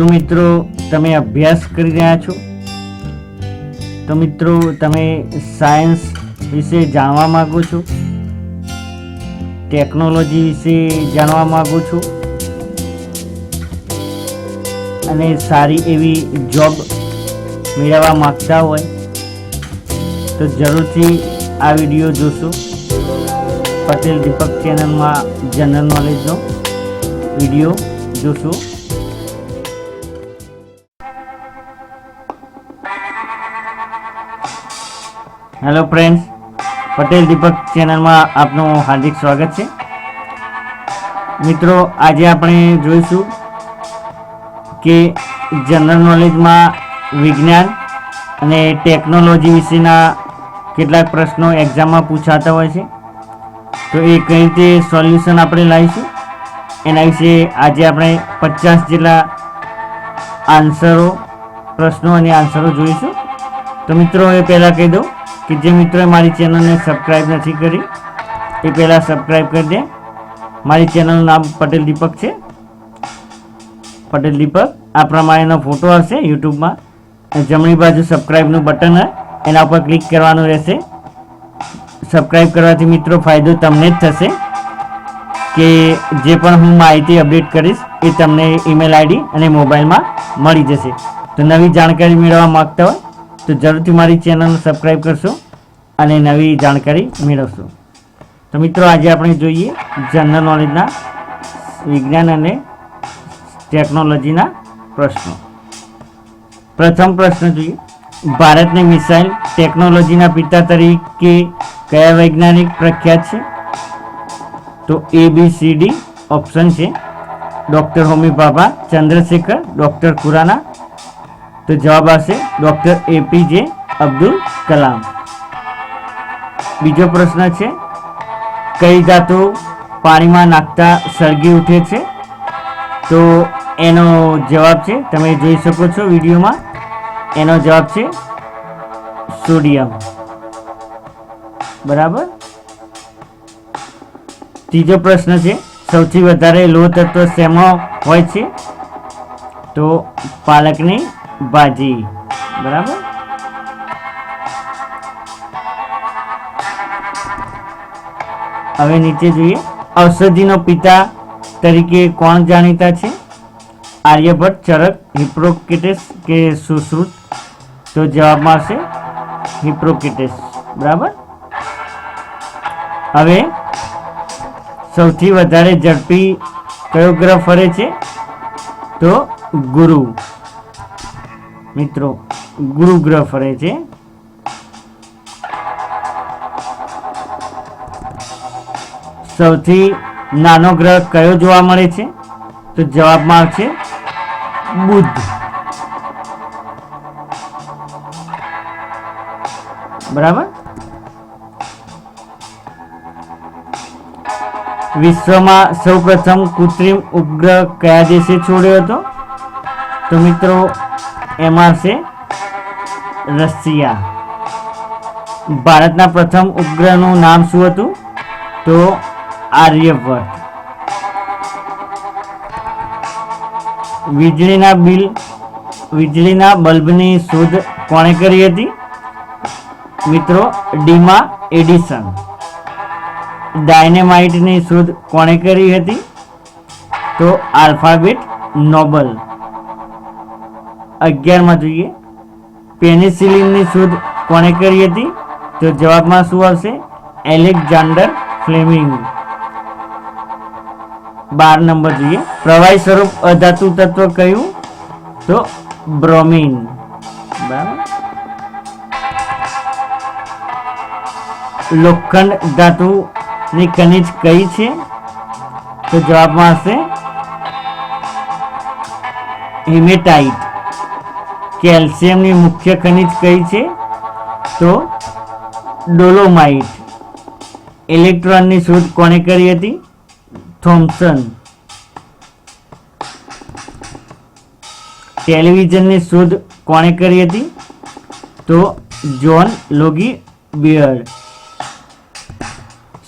શું મિત્રો, તમે અભ્યાસ કરી રહ્યા છો? તો મિત્રો, તમે સાયન્સ વિશે જાણવા માગો છો? ટેકનોલોજી વિશે જાણવા માગો છો? અને સારી એવી જોબ મેળવવા માગતા હોય, તો જરૂરથી આ વીડિયો જોશો. પટેલ દીપક ચેનલમાં જનરલ નોલેજનો વીડિયો જોશો. હેલો ફ્રેન્ડ્સ પટેલ દીપક ચેનલમાં આપનું હાર્દિક સ્વાગત છે. મિત્રો, આજે આપણે જોઈશું કે જનરલ નોલેજમાં વિજ્ઞાન અને ટેકનોલોજી વિશેના કેટલાક પ્રશ્નો એક્ઝામમાં પૂછાતા હોય છે. તો એ કઈ રીતે સોલ્યુશન આપણે લાવીશું? એના વિશે આજે આપણે પચાસ જેટલા આન્સરો પ્રશ્નો અને આન્સરો જોઈશું. તો મિત્રો, એ પહેલાં કહી દઉં. કે જે મિત્રોએ મારી ચેનલને સબસ્ક્રાઈબ નથી કરી, એ પહેલાં સબસ્ક્રાઈબ કરી દે. મારી ચેનલનું નામ પટેલ દીપક છે. પટેલ દીપક. આ પ્રમાણેનો ફોટો હશે યુટ્યુબમાં. જમણી બાજુ સબસ્ક્રાઈબનું બટન એના ઉપર ક્લિક કરવાનું રહેશે. સબસ્ક્રાઈબ કરવાથી મિત્રો ફાયદો તમને જ થશે કે જે પણ હું માહિતી અપડેટ કરીશ, એ તમને ઈમેલ આઈડી અને મોબાઈલમાં મળી જશે. તો નવી જાણકારી મેળવવા માગતા હોય તો જરૂરથી મારી ચેનલને સબસ્ક્રાઈબ કરશો અને નવી જાણકારી મેળવશો. તો મિત્રો, આજે આપણે જોઈએ જનરલ નોલેજના વિજ્ઞાન અને ટેકનોલોજીના પ્રશ્નો. પ્રથમ પ્રશ્ન જોઈએ. ભારતની મિસાઇલ ટેકનોલોજીના પિતા તરીકે કયા વૈજ્ઞાનિક પ્રખ્યાત છે? તો A B C D option છે. ડૉક્ટર હોમી ભાભા ચંદ્રશેખર ડૉક્ટર ખુરાના તો જવાબ આવશે ડૉક્ટર એપીજે અબ્દુલ કલામ. બીજો પ્રશ્ન છે, કઈ ધાતુ પાણીમાં નાખતા સળગી ઉઠે છે? તો એનો જવાબ છે, તમે જોઈ શકો છો વિડીયોમાં, એનો જવાબ છે સોડિયમ. બરાબર? ત્રીજો પ્રશ્ન છે, સૌથી વધારે લોહ તત્વ શેમાં હોય છે? તો પાલકની ભાજી. બરાબર? હવે નીચે જોઈએ. ઔષધિનો પિતા તરીકે કોણ જાણીતા છે? આર્યભટ્ટ, ચરક હિપ્રોકેટેસ કે સુશ્રુત? તો જવાબમાં આવશે હિપ્રોકેટેસ બરાબર? હવે સૌથી વધારે ઝડપી કયો ગ્રહ ફરે છે? તો ગુરુ. મિત્રો, ગુરુ ગ્રહ ફરે છે. સૌથી નાનો ગ્રહ કયો જોવા મળે છે? તો જવાબમાં આવશે બુદ્ધ બરાબર? વિશ્વમાં સૌપ્રથમ કૃત્રિમ ઉપગ્રહ કયા દેશે છોડ્યો હતો? તો મિત્રો એમાં છે રશિયા. ભારતના પ્રથમ ઉપગ્રહનું નામ શું હતું? તો આર્યભટ્ટ. વીજળીના બિલ, વીજળીના બલ્બની શોધ કોણે કરી હતી? મિત્રો, ડીમા એડિસન. ડાયનેમાઇટની શોધ કોણે કરી હતી? તો આલ્ફાબેટ નોબલ. અગિયારમાં જોઈએ. પેનિસિલિનની શોધ કોણે કરી હતી? તો જવાબમાં શું આવશે? એલેક્ઝાન્ડર ફ્લેમિંગ બાર નંબર જોઈએ. પ્રવાહી સ્વરૂપ અધાતુ તત્વ કયું? તો બ્રોમિન. બરાબર? લોખંડ ધાતુની ખનિજ કઈ છે? તો જવાબમાં હશે હિમેટાઇટ. કેલ્શિયમની મુખ્ય ખનિજ કઈ છે? તો ડોલોમાઇટ. ઇલેક્ટ્રોનની શોધ કોણે કરી હતી? થોમ્સન ટેલિવિઝનની શોધ કોણે કરી હતી? તો જોન લોગી બિયર્ડ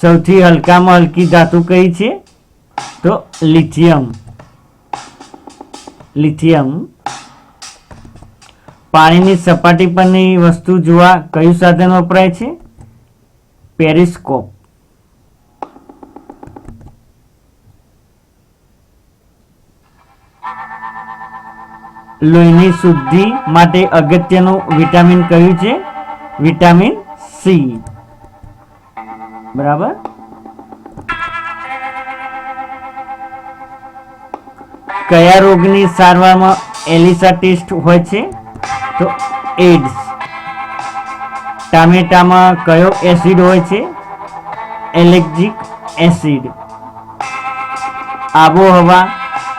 સૌથી હલકામાં હલકી ધાતુ કઈ છે? તો લિથિયમ. લિથિયમ પાણીની સપાટી પરની વસ્તુ જોવા કયું સાધન વપરાય છે? પેરિસ્કોપ. લોહીની શુદ્ધિ માટે અગત્યનું વિટામિન કયું છે? Vitamin C. બરાબર? કયા રોગની સારવારમાં એલિસા ટેસ્ટ હોય છે? તો એડ્સ. ટામેટામાં કયો એસિડ હોય છે? એલેક્ઝિક એસિડ. આબોહવા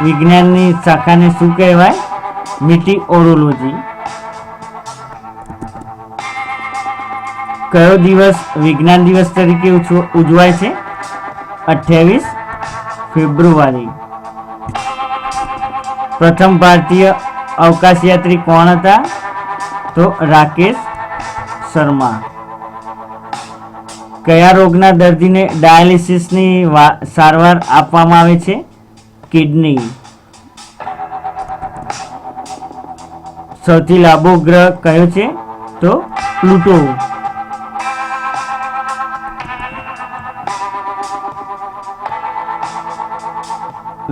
વિજ્ઞાનની શાખાને શું કહેવાય? મિટીઓરોલોજી. કયો દિવસ વિજ્ઞાન દિવસ તરીકે ઉજવાય છે? અઠ્યાવીસ ફેબ્રુઆરી. પ્રથમ ભારતીય અવકાશયાત્રી કોણ હતા? તો રાકેશ શર્મા. કયા રોગના દર્દીને ડાયાલિસિસની સારવાર આપવામાં આવે છે? કિડની. સૌથી લાંબો ગ્રહ કયો છે? તો પ્લુટો.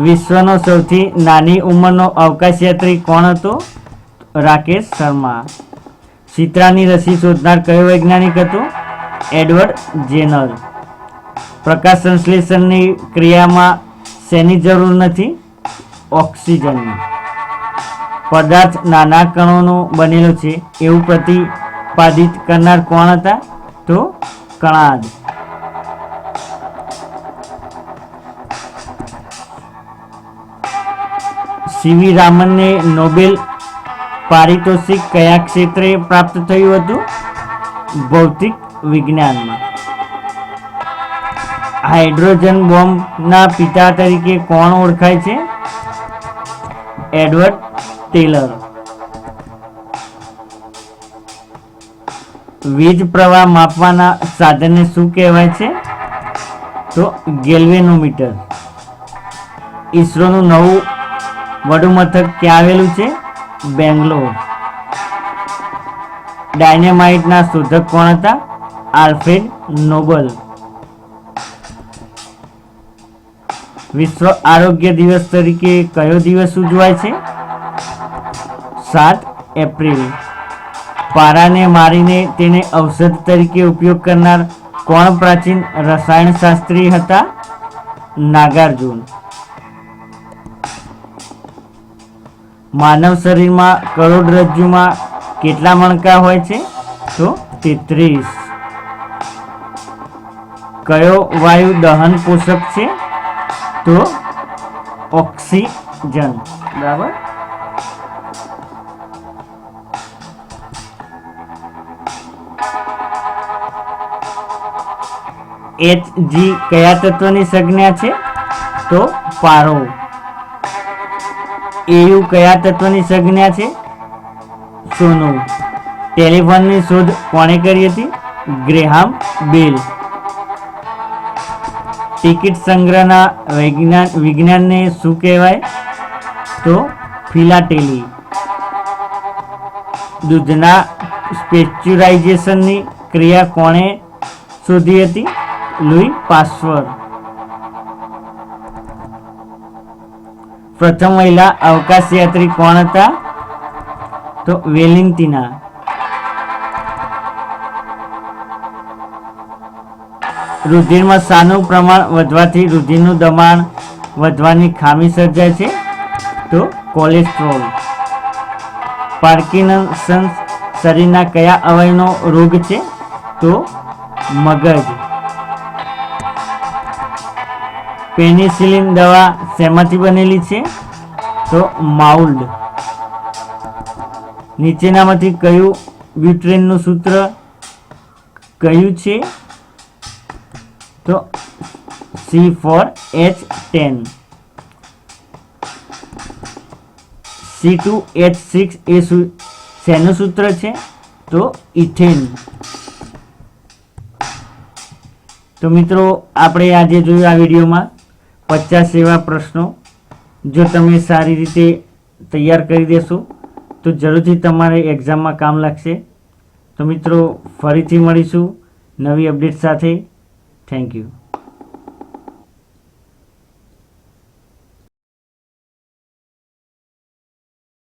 વિશ્વનો સૌથી નાની ઉંમરનો અવકાશયાત્રી કોણ હતો? રાકેશ શર્મા. શીતળાની રસી શોધનાર કયો વૈજ્ઞાનિક હતો? એડવર્ડ જેનર પ્રકાશ સંશ્લેષણની ક્રિયામાં શેની જરૂર નથી? ઓક્સિજનની. પદાર્થ નાના કણોનો બનેલો છે, એવું પ્રતિપાદિત કરનાર કોણ હતા? તો કણાદ. સીવી રામનને નોબેલ પારિતોષિક કયા ક્ષેત્રે પ્રાપ્ત થયું હતું? ભૌતિક વિજ્ઞાનમાં. હાઇડ્રોજન બોમ્બના પિતા તરીકે કોણ ઓળખાય છે? Edward Teller. વીજ પ્રવાહ માપવાના સાધનને શું કહેવાય છે? તો ગેલ્વેનોમીટર. ઈસરોનું નવું વડુ મથક ક્યાં આવેલું છે? બેંગ્લોર. ડાયનેમાઇટના શોધક કોણ હતા? આલ્ફ્રેડ નોબલ વિશ્વ આરોગ્ય દિવસ તરીકે કયો દિવસ ઉજવાય છે? સાત એપ્રિલ. પારાને મારીને તેને ઔષધ તરીકે ઉપયોગ કરનાર કોણ પ્રાચીન રસાયણશાસ્ત્રી હતા? નાગાર્જુન. માનવ શરીરમાં કરોડરજ્જુમાં કેટલા મણકા હોય છે? તો તેત્રીસ. કયો વાયુ દહન પોષક છે? તો ઓક્સિજન. બરાબર? એચ જી કયા તત્વની સંજ્ઞા છે? તો પારો. એયુ કયા તત્વની સંજ્ઞા છે? સોનું. ટેલિફોનની શોધ કોણે કરી હતી? ગ્રેહામ બેલ. ટિકિટ સંગ્રહના વિજ્ઞાન, વિજ્ઞાનને શું કહેવાય? તો ફિલાટેલી. દૂધના સ્પેચ્યુરાઇઝેશનની ક્રિયા કોણે શોધી હતી? Louis Pasteur. પ્રથમ મહિલા અવકાશયાત્રી કોણ હતા? તો વેલિન્ટિના રુધિરમાં સાનું પ્રમાણ વધવાથી રુધિરનું દબાણ વધવાની ખામી સર્જાય છે. તો કોલેસ્ટ્રોલ. પાર્કિન્સન્સ શરીરના કયા અવયવનો રોગ છે? તો મગજ. પેનિસિલિન દવા શેમાંથી બનેલી છે? તો માઉલ્ડ. નીચેનામાંથી કયું બ્યુટ્રેનનું સૂત્ર કયું છે? તો C four H ten C two H six એ શેનું સૂત્ર છે? તો ઇથેન. તો મિત્રો, આપણે આજે જોયું આ વિડીયોમાં પચાસ એવા પ્રશ્નો જો તમે સારી રીતે તૈયાર કરી દેશો, તો જરૂરથી તમારે એક્ઝામમાં કામ લાગશે. તો મિત્રો, ફરીથી મળીશું નવી અપડેટ સાથે. Thank you.